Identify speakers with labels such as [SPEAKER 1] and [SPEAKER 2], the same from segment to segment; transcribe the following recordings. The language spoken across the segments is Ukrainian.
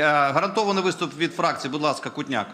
[SPEAKER 1] Е, Гарантований виступ від фракції, будь ласка, Кутняк.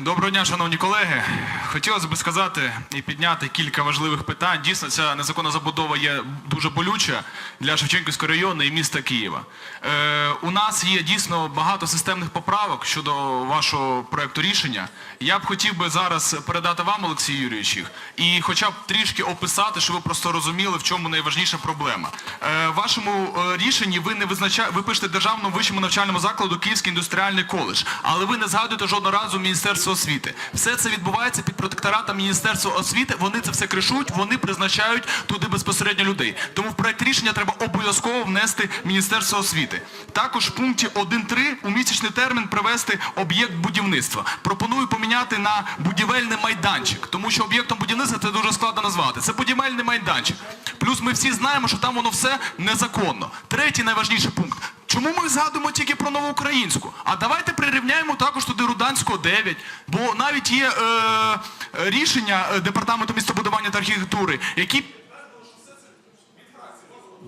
[SPEAKER 2] Доброго дня, шановні колеги. Хотілося б сказати і підняти кілька важливих питань. Дійсно, ця незаконна забудова є дуже болюча для Шевченківського району і міста Києва. Е, у нас є дійсно багато системних поправок щодо вашого проекту рішення. Я б хотів би зараз передати вам, Олексій Юрійович, їх, і хоча б трішки описати, щоб ви просто розуміли, в чому найважніша проблема. Е, в вашому е, рішенні ви не визначаєте, ви пишете державному вищому навчальному закладу Київський індустріальний коледж, але ви не згадуєте жодного разу Міністерство освіти. Все це відбувається під протекторатом Міністерства освіти. Вони це все кришують, вони призначають туди безпосередньо людей. Тому в проект рішення треба обов'язково внести Міністерство освіти. Також в пункті 1.3 у місячний термін привести об'єкт будівництва. Пропоную поміняти на будівельний майданчик, тому що об'єктом будівництва це дуже складно назвати. Це будівельний майданчик. Плюс ми всі знаємо, що там воно все незаконно. Третій найважніший пункт. Чому ми згадуємо тільки про новоукраїнську? А давайте прирівняємо також туди Руданського 9, бо навіть є е, рішення е, департаменту містобудування та архітектури, які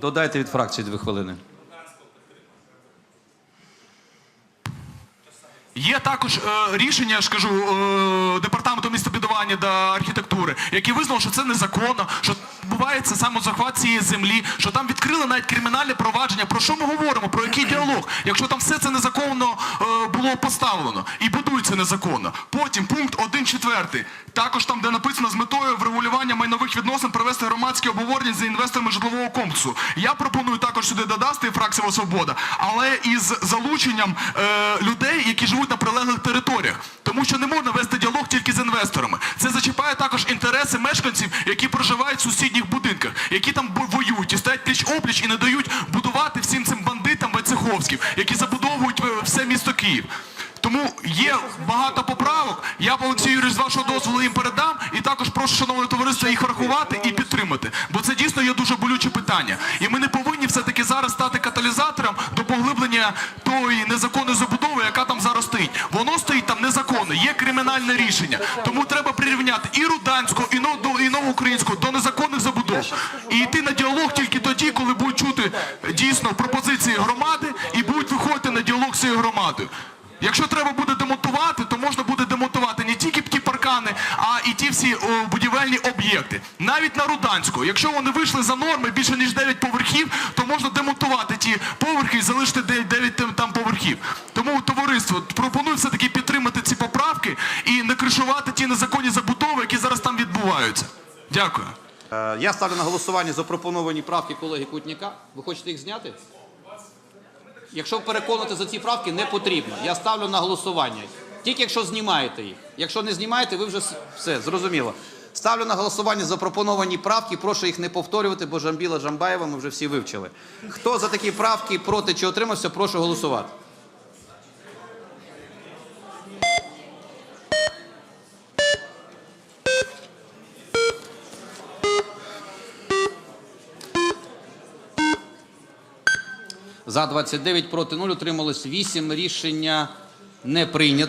[SPEAKER 1] Додайте від фракції дві хвилини.
[SPEAKER 2] Є також е, рішення, я ж кажу, е, департаменту містобудування та архітектури, які визнали, що це незаконно, що відбувається самозахват цієї землі, що там відкрили навіть кримінальне провадження. Про що ми говоримо? Про який діалог? Якщо там все це незаконно е, було поставлено і будується незаконно. Потім пункт 1.4. Також там, де написано з метою врегулювання майнових відносин провести громадські обговорення з інвесторами житлового комплексу. Я пропоную також сюди додати фракція Свобода, але із залученням е, людей, які живуть на прилеглих територіях. Тому що не можна вести діалог тільки з інвесторами. Це зачіпає також інтереси мешканців, які проживають в сусідніх будинках, які там воюють і стоять пліч опліч і не дають будувати всім цим бандитам байцеховським, які забудовують е, все місто Київ. Тому є багато поправок. Я б Олексій Юрійович, з вашого дозволу їм передам. І також прошу, шановне товариство, їх врахувати і підтримати. Бо це дійсно є дуже болюче питання. І ми не зараз стати каталізатором до поглиблення тої незаконної забудови, яка там зараз стоїть. Воно стоїть там незаконно, є кримінальне рішення. Тому треба прирівняти і Руданську, і, Нов- і Новоукраїнську до незаконних забудов. І йти на діалог тільки тоді, коли будуть чути дійсно пропозиції громади і будуть виходити на діалог з цією громадою. Якщо треба буде демонтувати, то можна буде демонтувати не тільки ті паркани, а і ті всі будівельні об'єкти. Навіть на Руданську. Якщо вони вийшли за норми більше ніж 9 поверхів, то можна демонтувати ті поверхи і залишити 9 там- поверхів. Тому товариство пропоную все-таки підтримати ці поправки і не кришувати ті незаконні забудови, які зараз там відбуваються. Дякую.
[SPEAKER 1] Е, Я ставлю на голосування запропоновані правки колеги Кутняка. Ви хочете їх зняти? Якщо переконати за ці правки, не потрібно. Я ставлю на голосування. Тільки якщо знімаєте їх. Якщо не знімаєте, ви вже все, зрозуміло. Ставлю на голосування запропоновані правки. Прошу їх не повторювати, бо Жамбіла Джамбаєва ми вже всі вивчили. Хто за такі правки проти чи отримався, прошу голосувати. За 29 проти 0 утрималось 8. Рішення не прийнято.